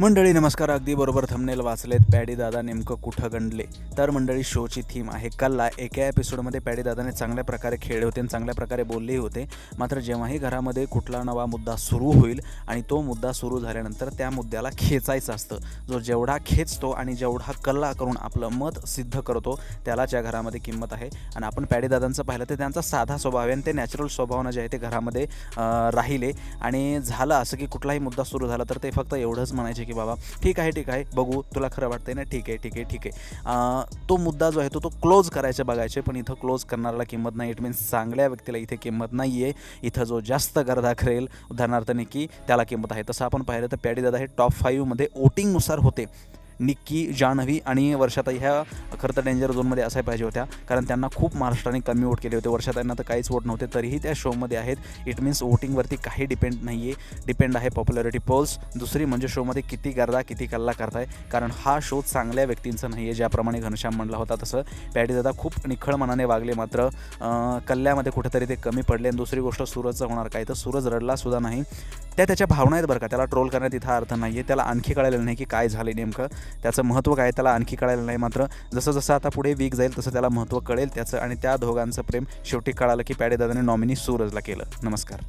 मंडळी नमस्कार. अगदी बरोबर थंबनेल वाचलेत पॅडी दादा नेमकं कुठं गणले तर मंडळी शोची थीम आहे कल्ला. एका एपिसोडमध्ये पॅडी दादाने चांगल्या प्रकारे खेळले होते आणि चांगल्या प्रकारे बोललेही होते. मात्र जेव्हाही घरामध्ये कुठला नवा मुद्दा सुरू होईल आणि तो मुद्दा सुरू झाल्यानंतर त्या मुद्द्याला खेचायचं असतं. जो जेवढा खेचतो आणि जेवढा कल्ला करून आपलं मत सिद्ध करतो त्यालाच या घरामध्ये किंमत आहे. आणि आपण पॅडी दादांचं पाहिलं तर त्यांचा साधा स्वभाव आहे आणि ते नॅचरल स्वभावानं जे आहे ते घरामध्ये राहिले. आणि झालं असं की कुठलाही मुद्दा सुरू झाला तर ते फक्त एवढंच म्हणायचे की बाबा ठीक आहे ठीक आहे बघू तुला खरं वाटतंय ना? ठीक आहे ठीक आहे ठीक आहे. तो मुद्दा जो आहे तो तो क्लोज करायचा बघायचे पण इथं क्लोज करणाऱ्याला किंमत नाही. इट मीन्स चांगल्या व्यक्तीला इथे किंमत नाही आहे इथं जो जास्त गर्दा करेल उदाहरणार्थ निक्की त्याला किंमत आहे. तसं आपण पाहिलं तर पॅडी दादा हे टॉप फाईव्हमध्ये वोटिंगनुसार होते. निक्की जान्हवी आणि वर्षाताई ह्या खरं तर डेंजर झोनमध्ये असाय पाहिजे होत्या. कारण त्यांना खूप महाराष्ट्राने कमी वोट केले होते. वर्षात त्यांना तर काहीच वोट नव्हते. तरीही त्या शोमध्ये आहेत. इट मीन्स वोटिंगवरती काही डिपेंड नाही आहे डिपेंड आहे पॉप्युलॅरिटी पोल्स दुसरी म्हणजे शोमध्ये किती गर्दा किती कल्ला करताय. कारण हा शो चांगल्या व्यक्तींचा नाही आहे ज्याप्रमाणे घनश्याम म्हणला होता तसं. पॅडी दादा खूप निखळ मनाने वागले मात्र कल्ल्यामध्ये कुठेतरी ते कमी पडले. आणि दुसरी गोष्ट सूरजचं होणार काय? तर सूरज रडला सुद्धा नाही. त्या त्याच्या भावना आहेत बरं का. त्याला ट्रोल करण्यात इथं अर्थ नाही आहे त्याला आणखी कळायला नाही की काय झाले नेमकं. त्याचं महत्त्व काय त्याला आणखी कळायला नाही मात्र. जसं जसं आता पुढे वीक जाईल तसं त्याला महत्त्व कळेल त्याचं आणि त्या दोघांचं प्रेम शेवटी कळालं की पॅडेदादाने नॉमिनी सूरजला केलं. नमस्कार.